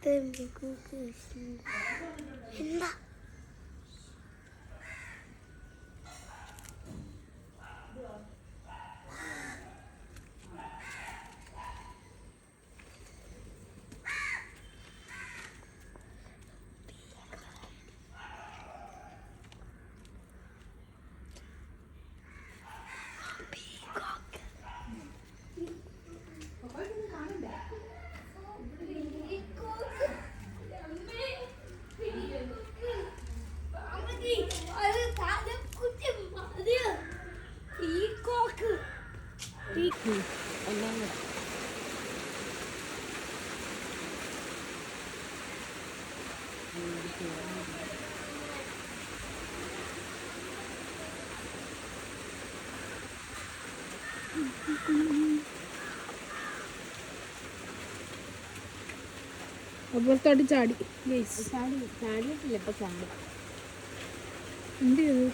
그때 미국에 있습니다. എന്താ എല്ലാം കൂടെ അപ്പുറത്തോട്ട് ചാടി. ചാടി. ചാടിയിട്ടില്ല ഇപ്പൊ ചാടി. എന്ത് ചെയ്തു?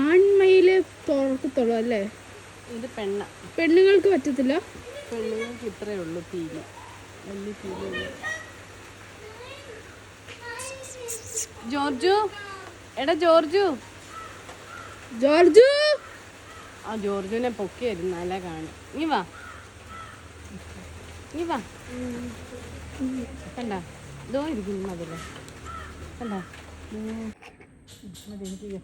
ആൺമയിലെ തുറക്കത്തുള്ളൂ അല്ലേ? ഇത് പെണ്ണ. പെണ്ണുങ്ങൾക്ക് പറ്റത്തില്ല? പെണ്ണുങ്ങൾക്ക് ഇത്രേ ഉള്ളൂ പീലി വലിയ പീലി ജോർജു? എടാ ജോർജു. ജോർജു! ആ ജോർജുവിനെ പൊക്കി നല്ല കാണും. നീ വാ. നീ വാ. കണ്ട? ഇതോ ഇരിക്കുന്നു അതിൽ കണ്ട? 嗯，那边这个。